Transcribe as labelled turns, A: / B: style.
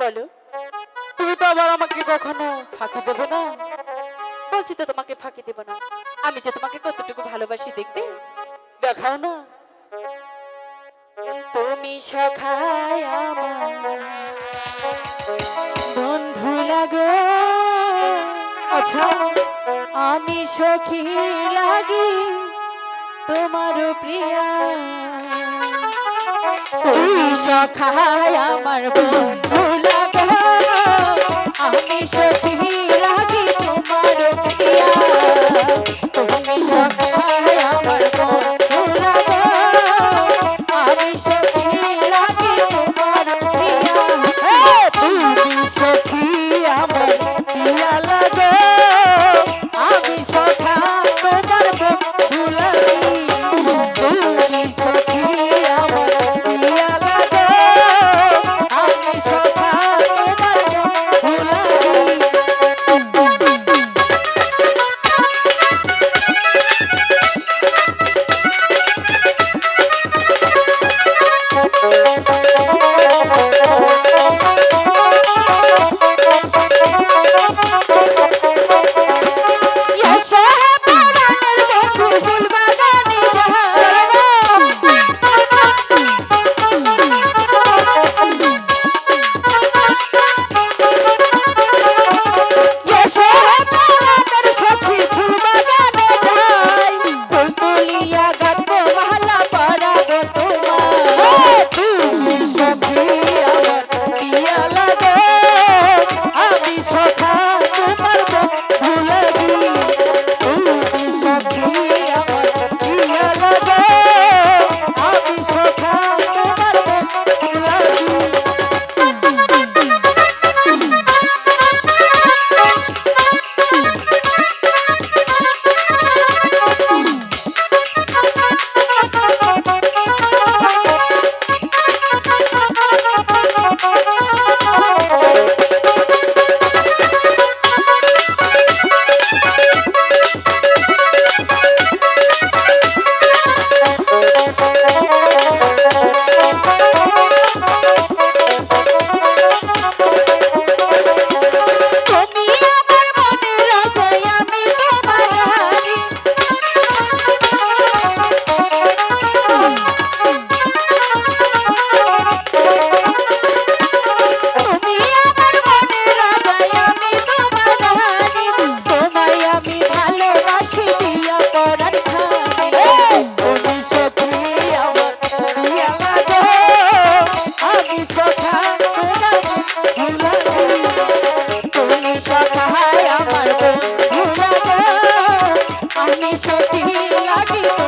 A: বলো, তুমি তোমাকে ফাঁকি আমি যে তোমাকে কতটুকু ভালোবাসি, দেখবে? দেখাও না। তুমি সখায় বন্ধু লাগো। আচ্ছা। আমি সখী লাগি তোমার প্রিয়া। তুই সখায় আমার বন্ধু লাগো। আমি সখী লাগি